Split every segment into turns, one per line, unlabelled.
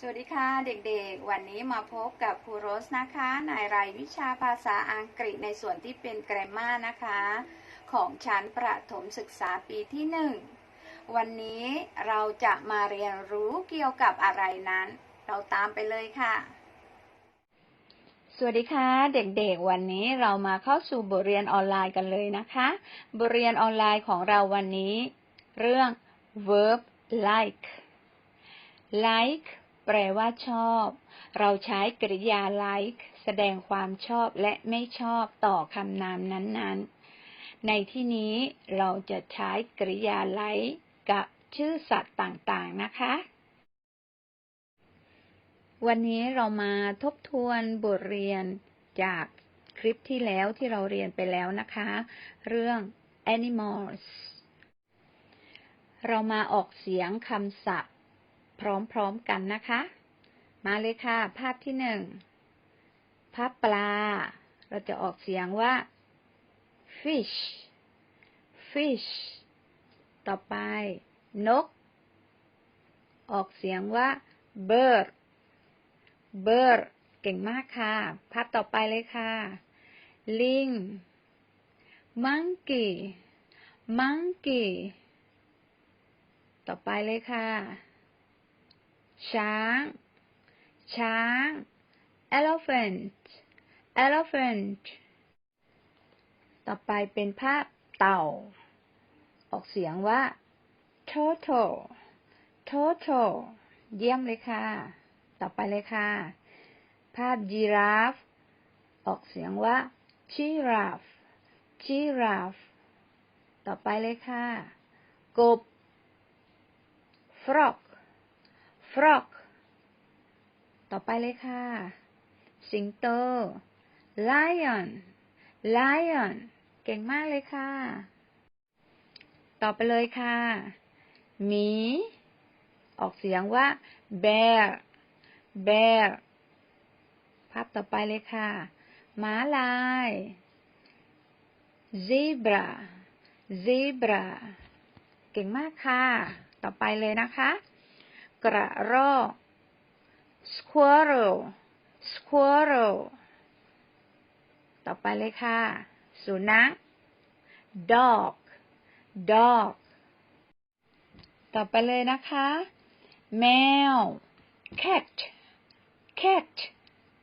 สวัสดีค่ะเด็กๆ วันนี้มาพบกับครูโรสนะคะ ในรายวิชาภาษาอังกฤษในส่วนที่เป็นแกรมมานะคะ ของชั้นประถมศึกษาปีที่หนึ่งวันนี้เราจะมาเรียนรู้เกี่ยวกับอะไรนั้น เราตามไปเลยค่ะ สวัสดีค่ะ เด็กๆ วันนี้เรามาเข้าสู่บทเรียนออนไลน์กันเลยนะคะ บทเรียนออนไลน์ของเราวันนี้ เรื่อง verb like like แปลว่าชอบ เราใช้กริยา like แสดงความชอบและไม่ชอบต่อคำนามนั้นๆ ในที่นี้เราจะใช้กริยา like กับชื่อสัตว์ต่างๆ นะคะ วันนี้เรามาทบทวนบทเรียนจากคลิปที่แล้วที่เราเรียนไปแล้วนะคะ เรื่อง animals เรามาออกเสียงคำศัพท์ พร้อมๆกันนะคะ มาเลยค่ะ ภาพที่หนึ่งภาพปลา เราจะออกเสียงว่า fish fish ต่อไป นก ออกเสียงว่า bird bird เก่งมากค่ะ ภาพต่อไปเลยค่ะ ลิง monkey monkey ต่อไปเลยค่ะ ช้าง ช้าง elephant elephant ต่อไปเป็นภาพเต่า ออกเสียงว่า turtle turtle เยี่ยมเลยค่ะ ต่อไปเลยค่ะ ภาพยีราฟ ออกเสียงว่า giraffe giraffe ต่อไปเลยค่ะ กบ frog frog ต่อไปเลยค่ะ สิงโต lion lion เก่งมากเลยค่ะ ต่อไปเลยค่ะหมีออกเสียงว่า bear bear ภาพต่อไปเลยค่ะม้าลาย zebra zebra เก่งมากค่ะ ต่อไปเลยนะคะ กระรอก squirrel squirrel ต่อไปเลยค่ะ สุนัข dog dog ต่อไปเลยนะคะ แมว cat cat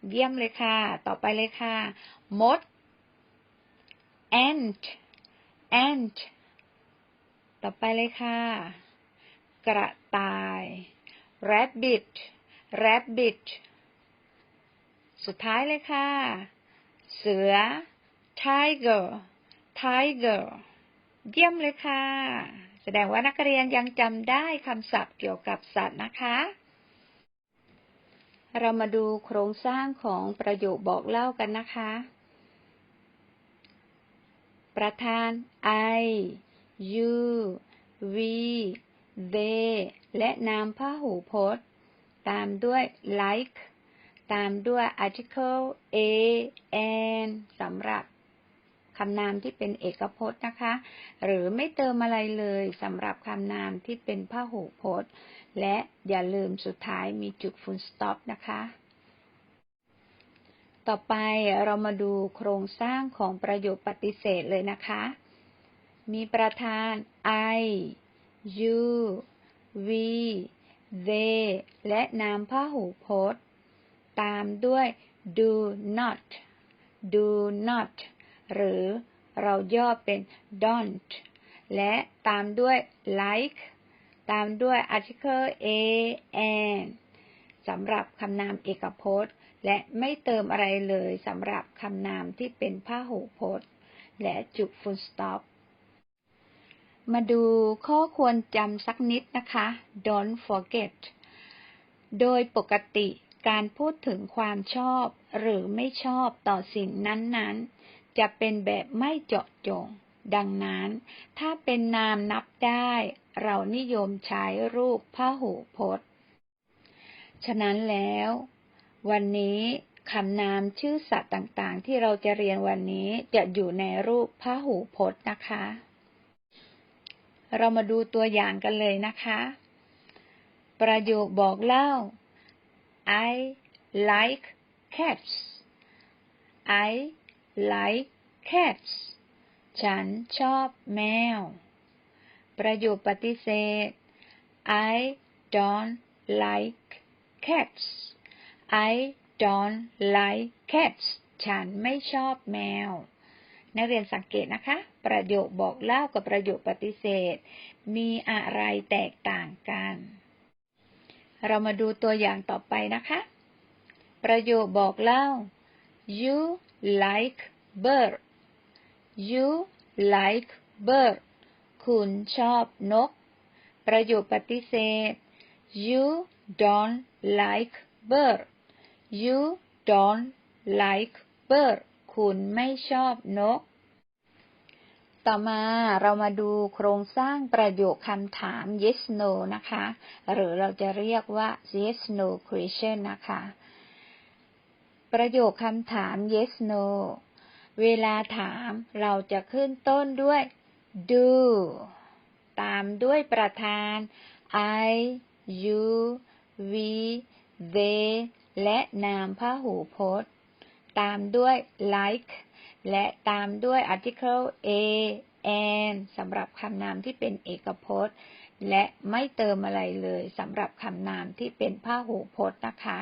เยี่ยมเลยค่ะ ต่อไปเลยค่ะ มด ant ant ต่อไปเลยค่ะ กระต่าย rabbit rabbit สุดท้ายเลยค่ะ เสือ tiger tiger เยี่ยมเลยค่ะ แสดงว่านักเรียนยังจำได้คำศัพท์เกี่ยวกับสัตว์นะคะ เรามาดูโครงสร้างของประโยคบอกเล่ากันนะคะ ประธาน I you we they และนามพหูพจน์ ตามด้วย like ตามด้วย article a and สำหรับคำนามที่เป็นเอกพจน์นะคะ หรือไม่เติมอะไรเลยสำหรับคำนามที่เป็นพหูพจน์ และอย่าลืมสุดท้ายมีจุด full stop นะคะ ต่อไปเรามาดูโครงสร้างของประโยคปฏิเสธเลยนะคะ มีประธาน I you we they และนามพหูพจน์ ตามด้วย do not do not หรือเราย่อเป็น don't และตามด้วย like ตามด้วย article a and สำหรับคำนามเอกพจน์ และไม่เติมอะไรเลยสำหรับคำนามที่เป็นพหูพจน์ และจุด full stop มาดูข้อควรจำสักนิดนะคะ don't forget โดยปกติการพูดถึงความชอบหรือไม่ชอบต่อสิ่งนั้นๆ จะเป็นแบบไม่เจาะจง ดังนั้น ถ้าเป็นนามนับได้ เรานิยมใช้รูปพหูพจน์ ฉะนั้นแล้ว วันนี้คำนามชื่อสัตว์ต่างๆ ที่เราจะเรียนวันนี้จะอยู่ในรูปพหูพจน์นะคะ เรามาดูตัวอย่างกันเลยนะคะ ประโยคบอกเล่า I like cats I like cats ฉันชอบแมว ประโยคปฏิเสธ I don't like cats I don't like cats ฉันไม่ชอบแมว นักเรียนสังเกตนะคะ ประโยคบอกเล่ากับประโยคปฏิเสธ มีอะไรแตกต่างกัน เรามาดูตัวอย่างต่อไปนะคะ ประโยคบอกเล่า you like bird you like bird คุณชอบนก ประโยคปฏิเสธ you don't like bird you don't like bird คุณไม่ชอบนก ต่อมาเรามาดูโครงสร้างประโยคคำถาม yes no นะคะ หรือเราจะเรียกว่า yes no question นะคะ ประโยคคำถาม yes no เวลาถามเราจะขึ้นต้นด้วย do ตามด้วยประธาน I you we they และนามพหูพจน์ ตามด้วย like และตามด้วย article a and สำหรับคำนามที่เป็นเอกพจน์ และไม่เติมอะไรเลยสำหรับคำนามที่เป็นพหูพจน์นะคะ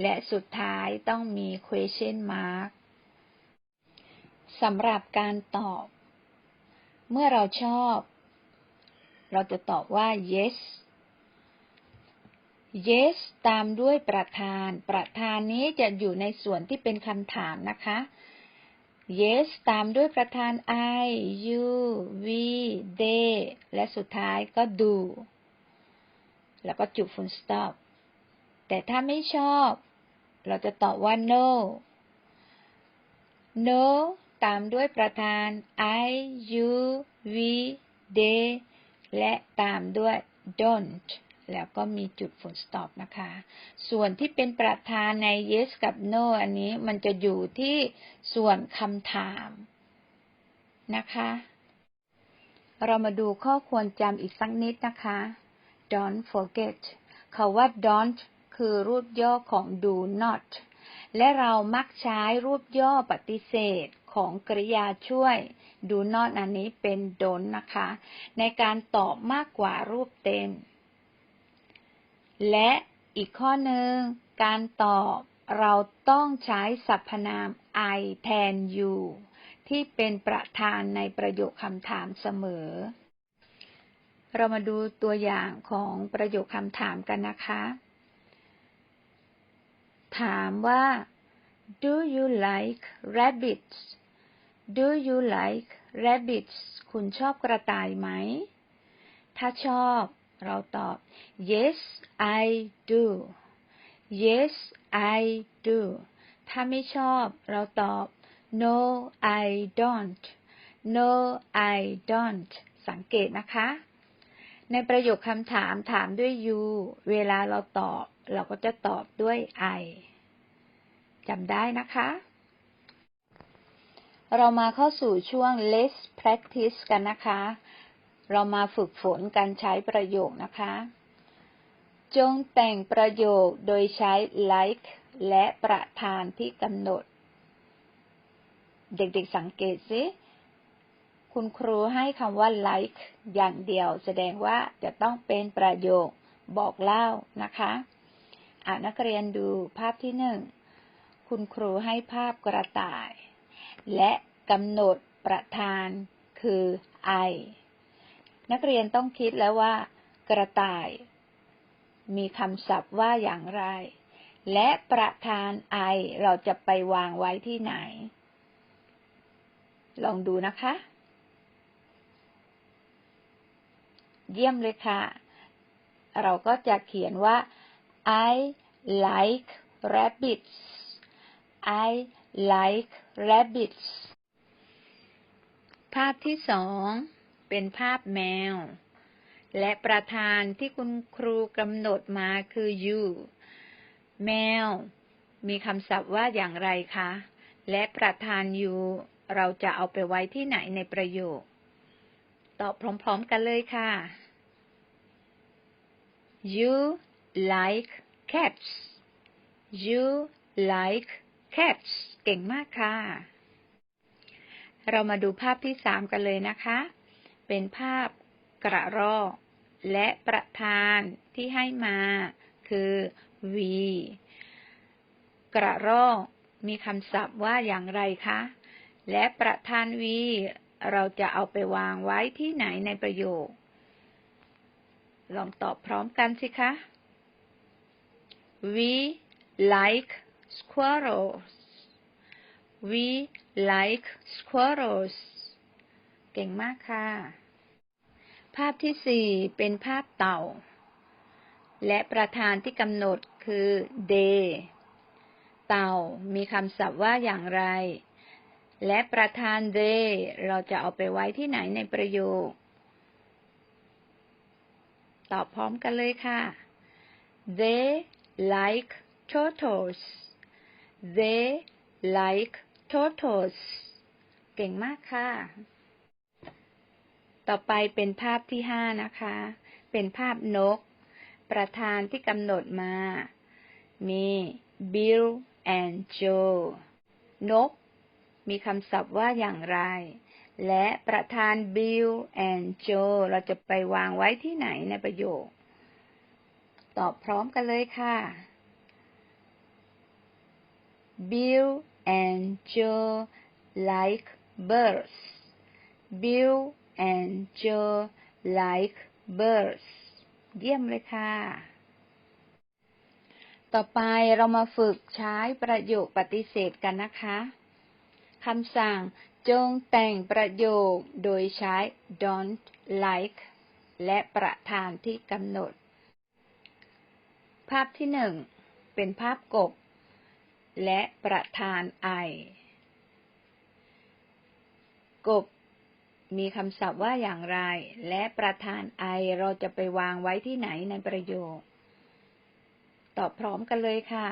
และสุดท้ายต้องมี question mark สำหรับการตอบ เมื่อเราชอบ เราจะตอบว่า yes yes ตามด้วยประธาน ประธานนี้จะอยู่ในส่วนที่เป็นคำถามนะคะ yes ตามด้วยประธาน I you we they และสุดท้ายก็ do แล้วก็จุด full stop แต่ถ้าไม่ชอบ เราจะตอบว่า no no ตามด้วยประธาน I you we they และตามด้วย don't แล้วก็มีจุด full stop นะคะ ส่วนที่เป็นประธานใน yes กับ no อันนี้มันจะอยู่ที่ส่วนคำถามนะคะ เรามาดูข้อควรจำอีกสักนิดนะคะ don't forget คาว่า don't คือรูปย่อของ do not และเรามักใช้รูปย่อปฏิเสธของกริยาช่วย do not อันนี้เป็น don't นะคะ ในการตอบมากกว่ารูปเต็ม และอีกข้อหนึ่งการตอบเราต้องใช้สรรพนาม I แทน you ที่เป็นประธานในประโยคคำถามเสมอ เรามาดูตัวอย่างของประโยคคำถามกันนะคะ ถามว่า Do you like rabbits Do you like rabbits คุณชอบกระต่ายไหม ถ้าชอบ เราตอบ Yes I do Yes I do ถ้าไม่ชอบเราตอบ No I don't No I don't สังเกตนะคะ ในประโยคคำถามถามด้วย you เวลาเราตอบ เราก็จะตอบด้วย I จำได้นะคะ เรามาเข้าสู่ช่วง let's practice กันนะคะ เรามาฝึกฝนการใช้ประโยคนะคะ จงแต่งประโยคโดยใช้ like และประธานที่กำหนด เด็กๆสังเกตสิ คุณครูให้คำว่า like อย่างเดียว แสดงว่าจะต้องเป็นประโยคบอกเล่านะคะอ่านักเรียนดูภาพที่หนึ่ง คุณครูให้ภาพกระต่าย และกำหนดประธานคือ I นักเรียนต้องคิดแล้วว่า กระต่าย มีคำศัพท์ว่าอย่างไร และประธาน I เราจะไปวางไว้ที่ไหน ลองดูนะคะ เยี่ยมเลยค่ะ เราก็จะเขียนว่า I like rabbits I like rabbits ภาพที่สอง เป็นภาพแมว และประธานที่คุณครูกำหนดมาคือ you แมว มีคำศัพท์ว่าอย่างไรคะ และประธาน you เราจะเอาไปไว้ที่ไหนในประโยค ตอบพร้อมๆกันเลยค่ะ you like cats you like cats เก่งมากค่ะ เรามาดูภาพที่สามกันเลยนะคะ เป็นภาพกระรอก และประธานที่ให้มาคือ v กระรอกมีคำศัพท์ว่าอย่างไรคะ และประธาน v เราจะเอาไปวางไว้ที่ไหนในประโยค ลองตอบพร้อมกันสิคะ we like squirrels we like squirrels เก่งมากค่ะ ภาพที่สี่เป็นภาพเต่า และประธานที่กำหนดคือ they เต่ามีคำศัพท์ว่าอย่างไร และประธาน they เราจะเอาไปไว้ที่ไหนในประโยค ตอบพร้อมกันเลยค่ะ they like turtles they like turtles เก่งมากค่ะ ต่อไปเป็นภาพที่ห้านะคะ เป็นภาพนก ประธานที่กำหนดมา มี Bill and Joe นก มีคำศัพท์ว่าอย่างไร และประธาน Bill and Joe เราจะไปวางไว้ที่ไหนในประโยค ตอบพร้อมกันเลยค่ะ Bill and Joe like birds Bill and Joe like birds เยี่ยมเลยค่ะ ต่อไปเรามาฝึกใช้ประโยคปฏิเสธกันนะคะคำสั่งจงแต่งประโยคโดยใช้ don't like และประธานที่กำหนด ภาพที่หนึ่งเป็นภาพกบ และประธาน I กบ มีคำศัพท์ว่าอย่างไร และประธาน I เราจะไปวางไว้ที่ไหนในประโยค ตอบพร้อมกันเลยค่ะ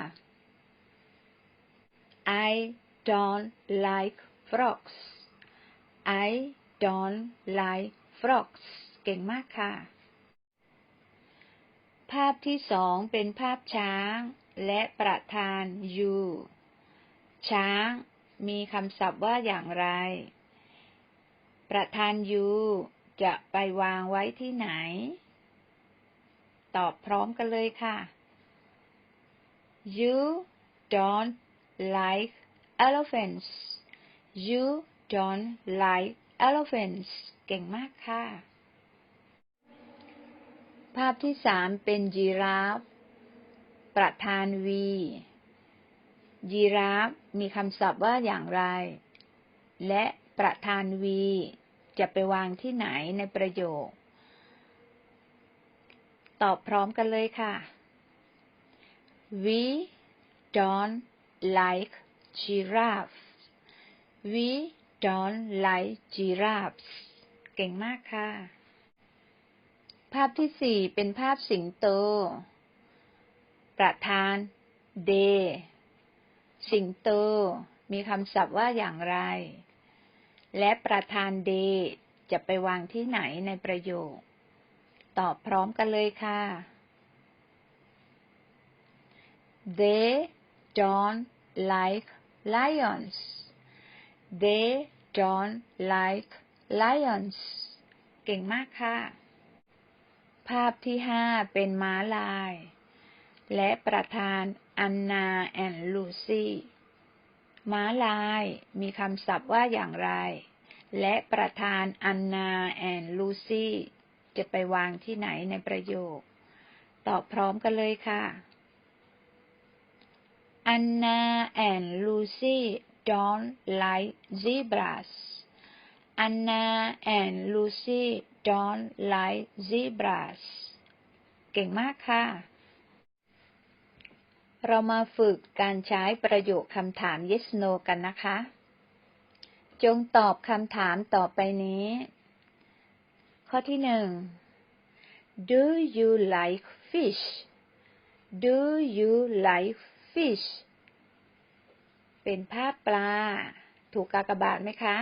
I don't like frogs I don't like frogs เก่งมากค่ะ ภาพที่สองเป็นภาพช้าง และประธาน you ช้าง มีคำศัพท์ว่าอย่างไร ประธาน you จะไปวางไว้ที่ไหน ตอบพร้อมกันเลยค่ะ you don't like elephants you don't like elephants เก่งมากค่ะ ภาพที่สามเป็นยีราฟ ประธาน V ยีราฟมีคำศัพท์ว่าอย่างไร และประธาน V จะไปวางที่ไหนในประโยค ตอบพร้อมกันเลยค่ะ We don't like giraffe We don't like giraffes เก่งมากค่ะ ภาพที่สี่เป็นภาพสิงโต ประธาน day สิงโต มีคำศัพท์ว่าอย่างไร และประธาน day จะไปวางที่ไหนในประโยค ตอบพร้อมกันเลยค่ะ They don't like lions They don't like lions เก่งมากค่ะ ภาพที่ห้าเป็นม้าลาย และประธานอันนาแอนลูซี่ ม้าลาย มีคำศัพท์ว่าอย่างไร และประธานอันนาแอนลูซี่จะไปวางที่ไหนในประโยค ตอบพร้อมกันเลยค่ะ Anna and Lucy don't like zebras. Anna and Lucy don't like zebras. เก่งมากค่ะ เรามาฝึกการใช้ประโยคคำถาม yes no กันนะคะ จงตอบคำถามต่อไปนี้ ข้อที่หนึ่ง Do you like fish? Do you like fish เป็นภาพปลา ถูกกากบาทไหมคะ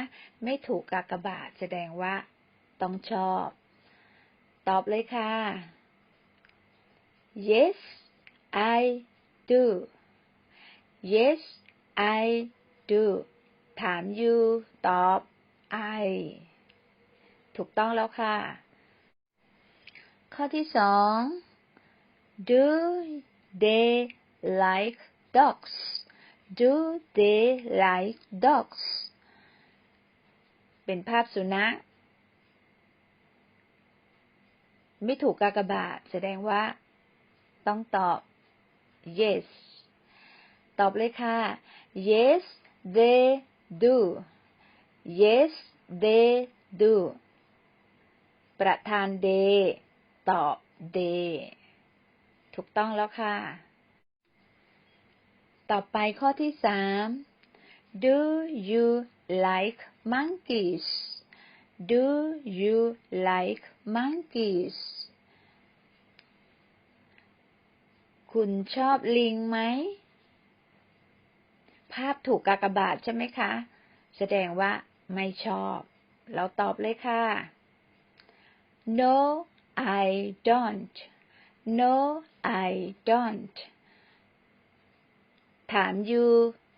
ไม่ถูกกากบาทแสดงว่า ต้องชอบ ตอบเลยค่ะ Yes I do yes I do ถาม you ตอบ I ถูกต้องแล้วค่ะ ข้อที่สอง do they like dogs do they like dogs เป็นภาพสุนัขไม่ถูกกากบาทแสดงว่าต้องตอบ yes ตอบเลยค่ะ yes they do yes they do ประธาน they ตอบ they ถูกต้องแล้วค่ะ ต่อไปข้อที่สาม do you like monkeys do you like monkeys คุณชอบลิงไหม ภาพถูกกากบาทใช่ไหมคะ แสดงว่าไม่ชอบ เราตอบเลยค่ะ no I don't no I don't ถาม you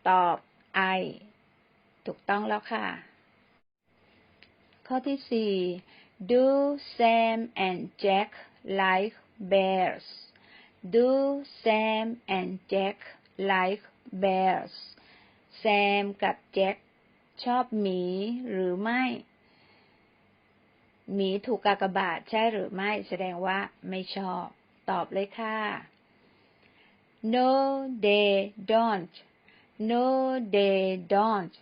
ตอบ I ถูกต้องแล้วค่ะ ข้อที่สี่ do Sam and Jack like bears do Sam and Jack like bears Sam กับ Jack ชอบหมีหรือไม่ หมีถูกกากบาทใช่หรือไม่ แสดงว่าไม่ชอบ ตอบเลยค่ะ no they don't no they don't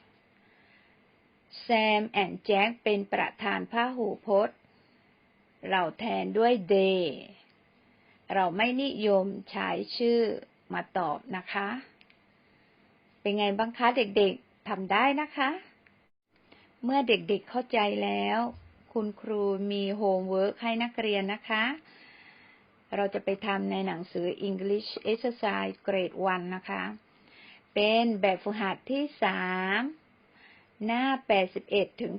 Sam and Jack เป็นประธานพหูพจน์ เราแทนด้วย they เราไม่นิยมใช้ชื่อมาตอบนะคะ เป็นไงบ้างคะเด็กๆทำได้นะคะ เมื่อเด็กๆเข้าใจแล้ว คุณครูมีโฮมเวิร์กให้นักเรียนนะคะ เราจะไปทำในหนังสือ English Exercise Grade 1 นะคะ เป็นแบบฝึกหัดที่ 3 หน้า 81 ถึง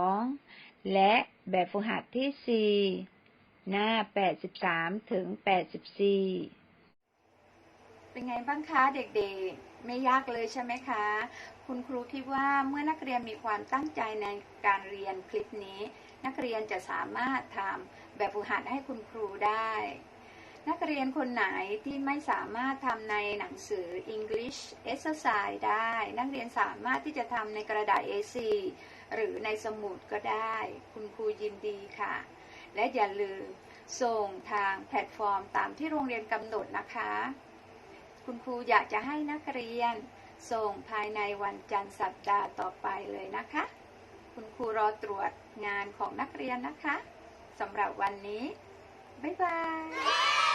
82 และแบบฝึกหัดที่ 4 หน้า 83 ถึง 84 เป็นไงบ้างคะเด็กๆ ไม่ยากเลยใช่ไหมคะ คุณครูคิดว่าเมื่อนักเรียนมีความตั้งใจในการเรียนคลิปนี้ นักเรียนจะสามารถทำแบบฝึกหัดให้คุณครูได้ นักเรียนคนไหนที่ไม่สามารถทำในหนังสือ English Exercise ได้ นักเรียนสามารถที่จะทำในกระดาษ A4 หรือในสมุดก็ได้ คุณครูยินดีค่ะ และอย่าลืมส่งทางแพลตฟอร์มตามที่โรงเรียนกำหนดนะคะ คุณครูอยากจะให้นักเรียน ส่งภายในวันจันทร์สัปดาห์ต่อไปเลยนะคะ คุณครูรอตรวจงานของนักเรียนนะคะสำหรับวันนี้ บ๊ายบาย